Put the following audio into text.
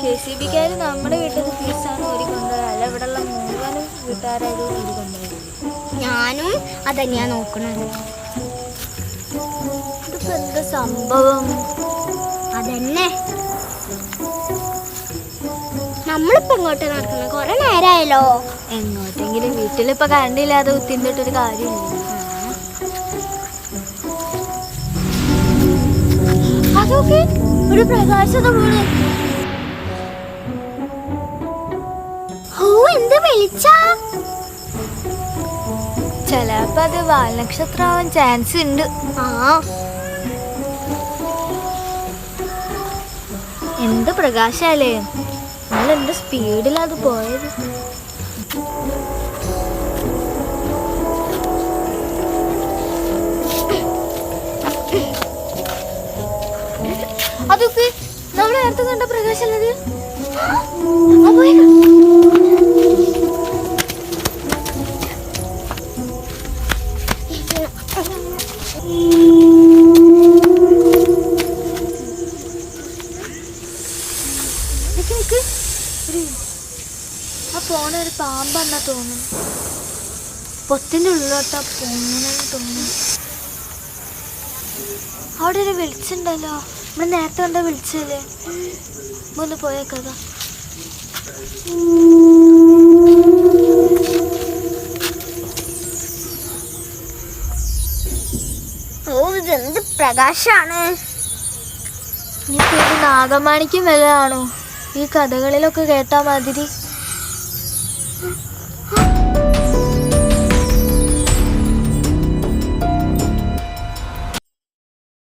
K C ബിക്കാർ നമ്മുടെ വീട്ടിൽ ഫീസാണ് ഒരു കൊണ്ടുപോയത് അല്ല ഇവിടെയുള്ള മുഴുവനും വീട്ടുകാരായത് ഒരു കൊണ്ടുപോയത് ഞാനും അതന്നെയാ നോക്കണത്. ഇതിപ്പോ എന്താ സംഭവം? അതന്നെ. നമ്മളിപ്പോ ഇങ്ങോട്ട് നടക്കുന്നത്? കുറെ നേരമായല്ലോ എങ്ങോട്ടെങ്കിലും വീട്ടിലിപ്പോ കറണ്ടില്ലാതെ കുത്തിന്നിട്ടൊരു കാര്യമില്ല. അതൊക്കെ ഒരു പ്രകാശത പോലെ. ഓ എന്ത് വെളിച്ചാ? ചിലപ്പോ അത് വാൽനക്ഷത്രാവാൻ ചാൻസ് ഉണ്ട്. ആ. എന്ത് പ്രകാശാലേ? നമ്മൾ എന്ത് സ്പീഡിലാ അത് പോയത്? അതൊക്കെ നമ്മൾ നേരത്തെ കണ്ട പ്രകാശല്ലത് ആ, പോണ ഒരു പാമ്പെന്നാ തോന്നുന്നു. പൊത്തിന്റെ ഉള്ളിലോട്ടാ പോണെന്ന് തോന്നുന്നു. അവിടെ ഒരു വിളിച്ചിണ്ടല്ലോ നമ്മൾ നേരത്തെ എന്താ വിളിച്ചല്ലേ ഒന്ന് പോയേക്കഥ ഓ ഇതെന്ത് പ്രകാശാണ്? ഇത് നാഗമാണിക്കും വലുതാണോ ഈ കഥകളിലൊക്കെ കേട്ടാ മാതിരി.